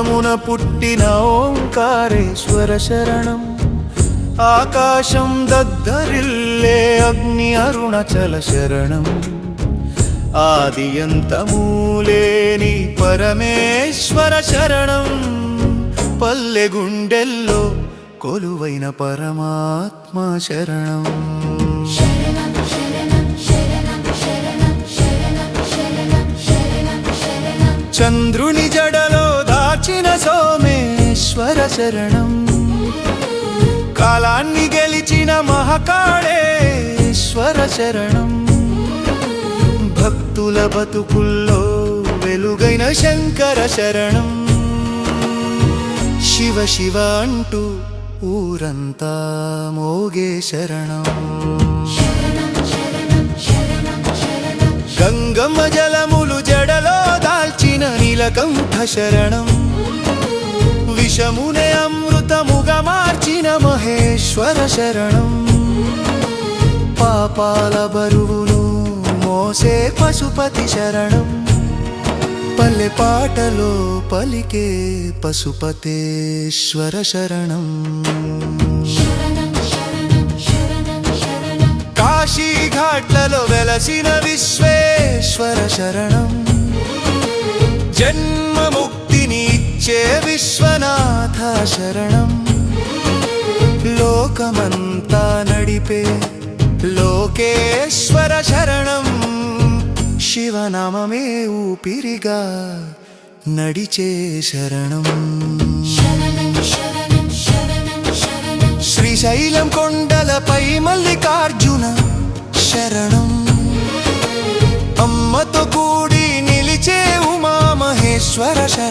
మూలమున పుట్టిన ఓంకారేశ్వర శరణం. ఆకాశం దద్దరిల్లే అగ్ని అరుణచల శరణం. ఆదియంతమూలేని పరమేశ్వర శరణం. పల్లె గుండెల్లో కొలువైన పరమాత్మ శరణం. చంద్రుని జడ సోమేశ్వర శరణం. కాలాన్ని గెలిచిన మహకాళేశ్వర శరణం. భక్తుల బతుకుల్లో వెలుగైన శంకర శరణం. శివ శివ అంటూ ఊరంతా మోగే శరణం. గంగమ్మ జలములు జడలో దాల్చిన నీలకంఠ శరణం. విషమునే అమృతముగా మార్చిన మహేశ్వర శరణం. పాపాల బరువును మోసే పశుపతి శరణం. పల్లె పాటలో పలికే పశుపతేశ్వర శరణం. కాశీఘాట్లలో వెలసిన విశ్వేశ్వర శరణం. ఇచ్చే విశ్వనాథ శరణం. లోకమంతా నడిపే లోకేశ్వర శరణం. శివనామమే ఊపిరిగా నడిచే శరణం. శరణం శ్రీశైలం కొండలపై మల్లికార్జున శరణం. అమ్మతో కూడి నిలిచే ఉమామహేశ్వర శరణం.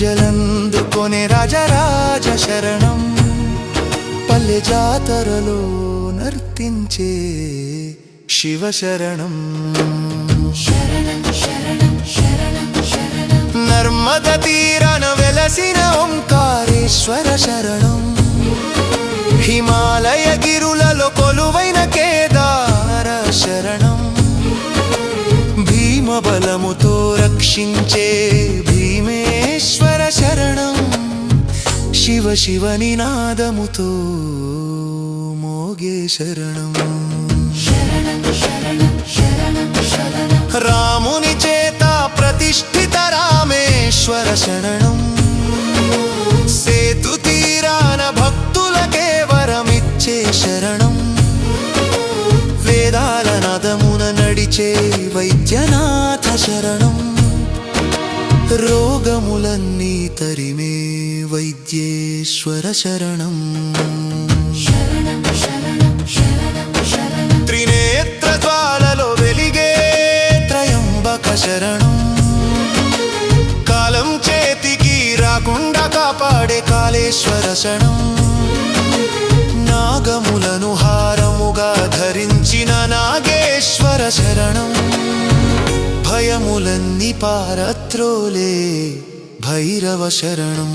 పూజలందుకొనే రాజరాజ శరణం పల్లె జాతరలో నర్తించే శివ శరణం నర్మద తీరాన వెలసిన ఓంకారేశ్వర శరణం. హిమాలయ గిరులలో కొలువైన కేదార శరణం. భీమబలముతో రక్షించే శివ శివ నినాదముతో మోగే శరణం. రాముని చేత ప్రతిష్ఠిత రామేశ్వర శరణం. సేతు తీరాన భక్తులకే వరమిచ్చే శరణం. వేదాల నదమున నడిచే వైద్యనాథ శరణం. రోగములన్నీ తరిమే వైద్యేశ్వర శరణం. త్రినేత్ర జ్వాలలో వెలిగే త్రయంబక శరణం. కాలం చేతికి రాకుండా కాపాడే కాళేశ్వర శరణం. నాగములను హారముగా ధరించిన నాగేశ్వర శరణం. భయములన్నీ పారత్రోలే. భైరవ శరణం.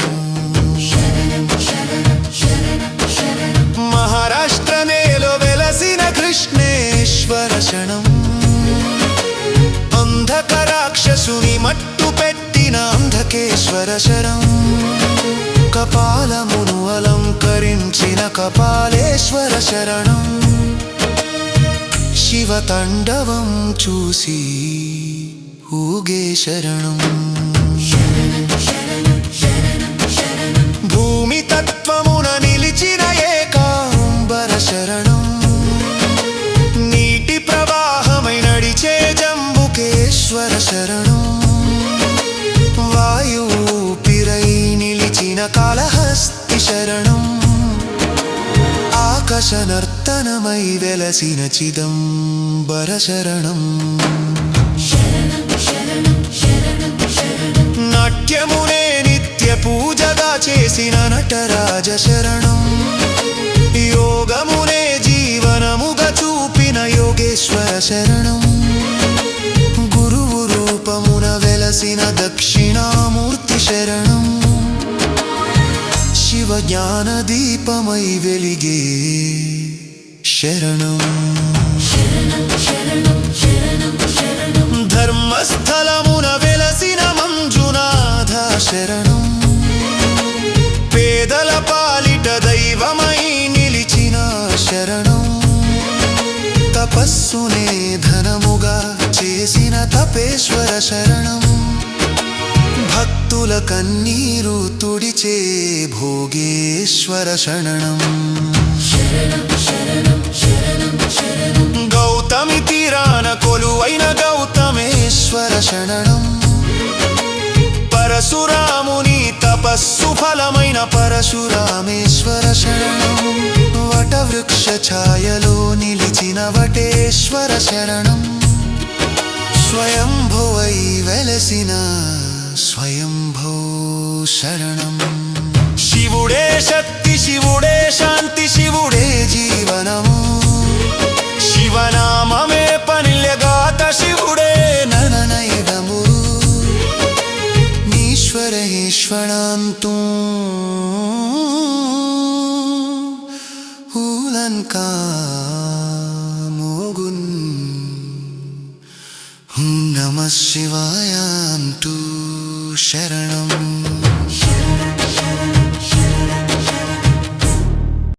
మహారాష్ట్ర నేలో వెలసిన కృష్ణేశ్వర శరణం. అంధక రాక్షసుని మట్టు పెట్టిన అంధకేశ్వర శరం కపాలమును అలంకరించిన కపాలేశ్వర శరణం. శివతండవం చూసి ఊగే శరణం. భూమి తత్వమున నిలిచిన ఏకాంబర శరణం. నీటి ప్రవాహమై నడిచే జంబుకేశ్వర శరణం. వాయుపిరై నిలిచిన కాళహస్తి శరణం. ఆకాశ నర్తనమై వెలసిన చిదంబర శరణం. నిత్యమునే నిత్య పూజగా చేసిన నటరాజ శరణం. యోగమునే జీవనముగా చూపిన యోగేశ్వర శరణం. గురువు రూపమున వెలసిన దక్షిణామూర్తి శరణం. శివ జ్ఞాన దీపమై వెలిగే శరణం శరణం. తపస్సునే ధనముగా చేసిన తపేశ్వర శరణం. భక్తుల కన్నీరు తుడిచే భోగేశ్వర శరణం. గౌతమి తీరాన కొలువైన గౌతమేశ్వర శరణం. పరశురాముని తపస్సు ఫలమైన పరశురామేశ్వర శరణం. వటవృక్ష ఛాయలో నిలిచిన వటేశ్వర శరణం. స్వయంభువై వెలసిన స్వయంభూ శరణం. శివుడే శక్తి శివుడే నమ శివాయ అంటూ శరణం శరణం